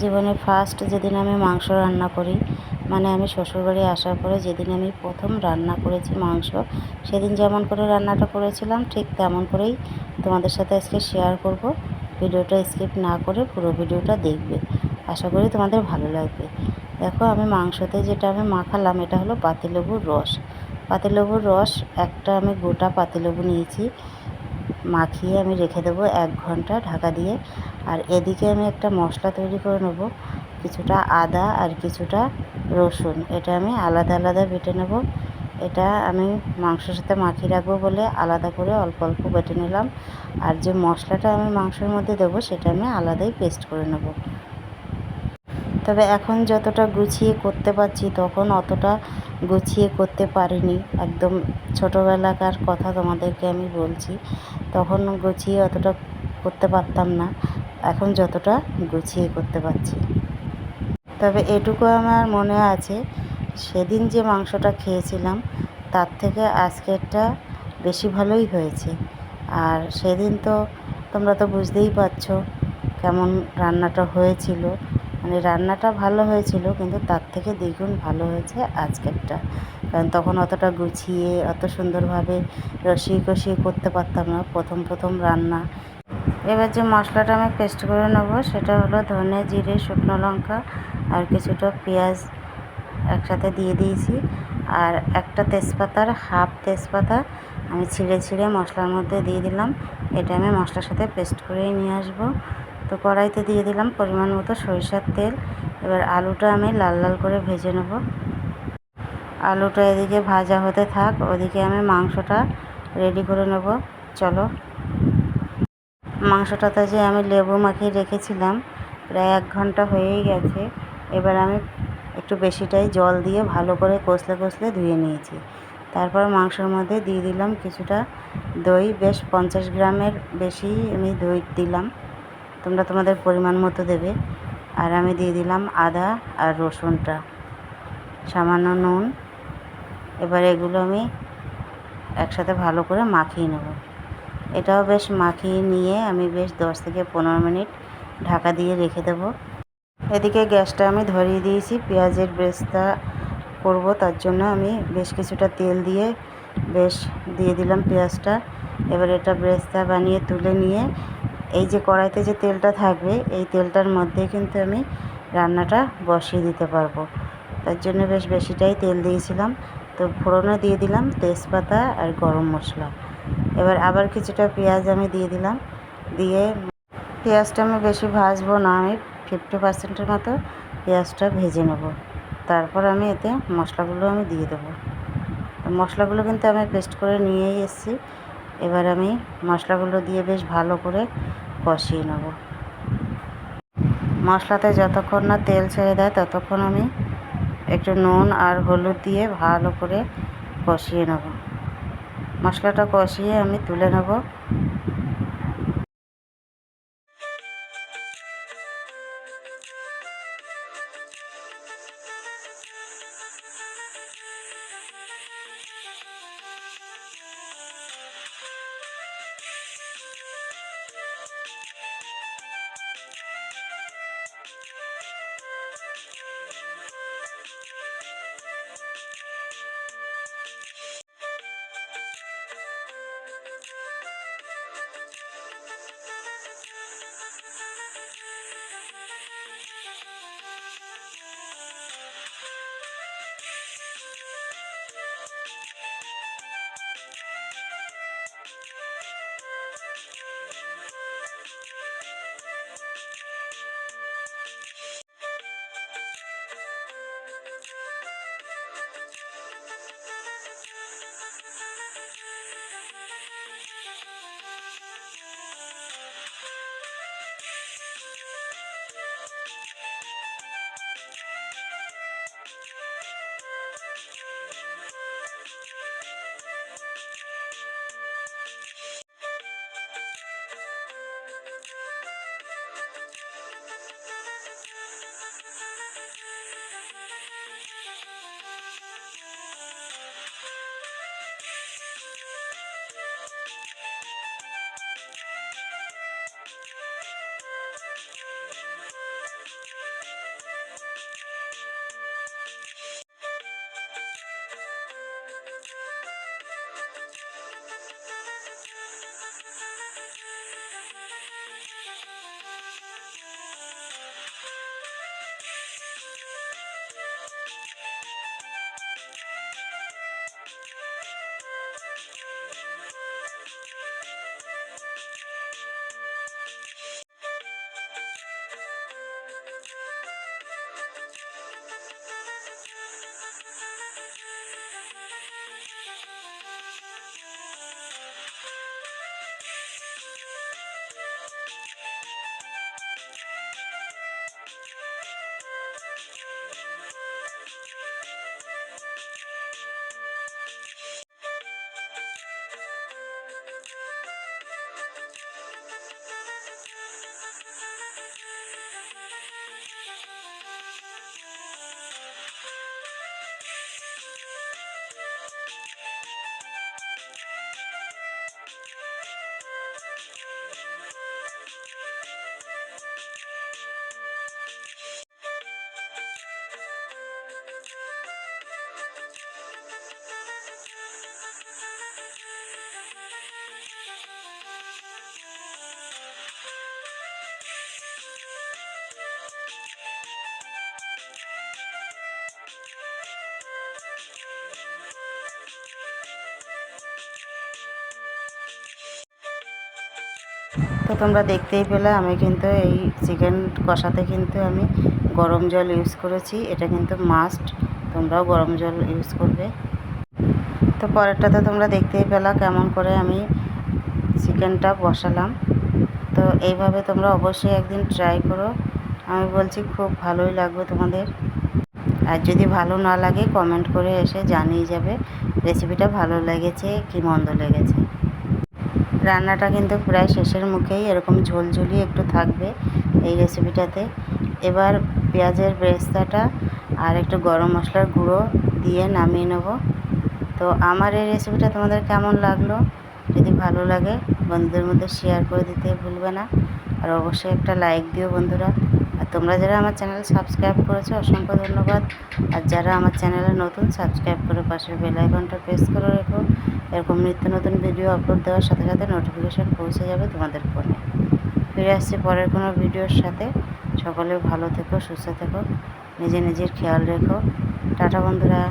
জীবনে ফার্স্ট যেদিন আমি মাংস রান্না করি মানে আমি শ্বশুরবাড়ি আসার পরে যেদিন আমি প্রথম রান্না করেছি মাংস, সেদিন যেমন করে রান্নাটা করেছিলাম, ঠিক তেমন করেই তোমাদের সাথে আজকে শেয়ার করব। ভিডিওটা স্কিপ না করে পুরো ভিডিওটা দেখবে। আশা করি তোমাদের ভালো লাগবে। দেখো, আমি মাংসতে যেটা আমি মাখালাম, এটা হলো পাতিলেবুর রস। পাতিলেবুর রস, একটা আমি গোটা পাতিলেবু নিয়েছি, মাখিয়ে আমি রেখে দেবো এক ঘণ্টা ঢাকা দিয়ে। আর এদিকে আমি একটা মশলা তৈরি করে নেব। কিছুটা আদা আর কিছুটা রসুন। এটা আমি আলাদা আলাদা বেটে নেব। এটা আমি মাংসের সাথে মাখিয়ে রাখব বলে আলাদা করে অল্প অল্প বেটে নিলাম। আর যে মশলাটা আমি মাংসের মধ্যে দেবো, সেটা আমি আলাদাই পেস্ট করে নেব। তবে এখন যতটা গুছিয়ে করতে পারছি, তখন অতটা গুছিয়ে করতে পারিনি। একদম ছোটোবেলাকার কথা তোমাদেরকে আমি বলছি। তখন গুছিয়ে অতটা করতে পারতাম না। এখন যতটা গুছিয়ে করতে পারছি। তবে এটুকু আমার মনে আছে, সেদিন যে মাংসটা খেয়েছিলাম, তার থেকে আজকেরটা বেশি ভালোই হয়েছে। আর সেদিন তো তোমরা তো বুঝতেই পারছ কেমন রান্নাটা হয়েছিল। মানে রান্নাটা ভালো হয়েছিল, কিন্তু তার থেকে দ্বিগুণ ভালো হয়েছে আজকেরটা। কারণ তখন অতটা গুছিয়ে, অত সুন্দরভাবে রসিয়ে কষিয়ে করতে পারতাম না। প্রথম প্রথম রান্না এবার যে মশলাটা আমি পেস্ট করে নেব, সেটা হলো ধনে, জিরে, শুকনো লঙ্কা আর কিছুটা পেঁয়াজ একসাথে দিয়ে দিয়েছি। আর একটা তেজপাতার হাফ তেজপাতা আমি ছিঁড়ে ছিঁড়ে মশলার মধ্যে দিয়ে দিলাম। এটা আমি মশলার সাথে পেস্ট করেই নিয়ে আসব। তো কড়াইতে দিয়ে দিলাম পরিমাণ মতো সরিষার তেল। এবার আলুটা আমি লাল লাল করে ভেজে নেব। আলুটা এদিকে ভাজা হতে থাক, ওদিকে আমি মাংসটা রেডি করে নেব। চলো মাংসটাতে যে আমি লেবু মাখিয়ে রেখেছিলাম, প্রায় এক ঘণ্টা হয়েই গেছে। এবার আমি একটু বেশিটাই জল দিয়ে ভালো করে কষলে কষলে ধুয়ে নিয়েছি। তারপর মাংসের মধ্যে দিয়ে দিলাম কিছুটা দই। বেশ পঞ্চাশ গ্রামের বেশি আমি দই দিলাম। তোমরা তোমাদের পরিমাণ মতো দেবে। আর আমি দিয়ে দিলাম আদা আর রসুনটা। সামান্য নুন। এবার এগুলো আমি একসাথে ভালো করে মাখিয়ে নেব। এটাও বেশ মাখিয়ে নিয়ে আমি বেশ দশ থেকে পনেরো মিনিট ঢাকা দিয়ে রেখে দেব। এদিকে গ্যাসটা আমি ধরিয়ে দিয়েছি, পেঁয়াজের ব্রেস্তা করব, তার জন্য আমি বেশ কিছুটা তেল দিয়ে বেশ দিয়ে দিলাম পেঁয়াজটা। এবার এটা ব্রেস্তা বানিয়ে তুলে নিয়ে, এই যে কড়াইতে যে তেলটা থাকবে, এই তেলটার মধ্যে কিন্তু আমি রান্নাটা বসিয়ে দিতে পারব। তার জন্য বেশ বেশিটাই তেল দিয়েছিলাম। তো ফোড়নে দিয়ে দিলাম, তেজপাতা আর গরম মশলা। এবার আবার কিছুটা পেঁয়াজ আমি দিয়ে দিলাম। দিয়ে পেঁয়াজটা আমি বেশি ভাজবো না, আমি ফিফটি পার্সেন্টের মতো পেঁয়াজটা ভেজে নেব। তারপর আমি এতে মশলাগুলো আমি দিয়ে দেবো। মশলাগুলো কিন্তু আমি পেস্ট করে নিয়েই এসেছি। এবার আমি মশলাগুলো দিয়ে বেশ ভালো করে কষিয়ে নেব। মশলাতে যতক্ষণ না তেল ছেড়ে দেয়, ততক্ষণ আমি একটু নুন আর হলুদ দিয়ে ভালো করে কষিয়ে নেব। মশলাটা কষিয়ে আমি তুলে নেব। তো তোমরা দেখতেই পেলে, আমি কিন্তু এই চিকেন কষাতে কিন্তু আমি গরম জল ইউজ করেছি। এটা কিন্তু মাস্ট তোমরাও গরম জল ইউজ করবে। তো পরেরটাতে তোমরা দেখতেই পেলা কেমন করে আমি চিকেনটা বসালাম। তো এইভাবে তোমরা অবশ্যই একদিন ট্রাই করো। আমি বলছি খুব ভালোই লাগবে তোমাদের। আর যদি ভালো না লাগে কমেন্ট করে এসে জানিয়ে যাবে। রেসিপিটা ভালো লেগেছে কি মন্দ লেগেছে। রান্নাটা কিন্তু প্রায় শেষের মুখেই এরকম ঝোলঝুলি একটু থাকবে এই রেসিপিটাতে এবার পেঁয়াজের বেরেস্তাটা আর একটু গরম মশলার গুঁড়ো দিয়ে নামিয়ে নেব। তো আমার এই রেসিপিটা তোমাদের কেমন লাগল? যদি ভালো লাগে, বন্ধুদের মধ্যে শেয়ার করে দিতে ভুলবে না। আর অবশ্যই একটা লাইক দিও বন্ধুরা। আর তোমরা যারা আমার চ্যানেল সাবস্ক্রাইব করেছ, অসংখ্য ধন্যবাদ। আর যারা আমার চ্যানেলে নতুন, সাবস্ক্রাইব করে পাশের বেল আইকনটা প্রেস করে রেখো। এরকম নিত্য নতুন ভিডিও আপলোড দেওয়ার সাথে সাথে নোটিফিকেশান পৌঁছে যাবে তোমাদের ফোনে। ফিরে আসছি পরের কোনো ভিডিওর সাথে। সকলে ভালো থেকো, সুস্থ থেকো। নিজে নিজের খেয়াল রেখো। টাটা বন্ধুরা।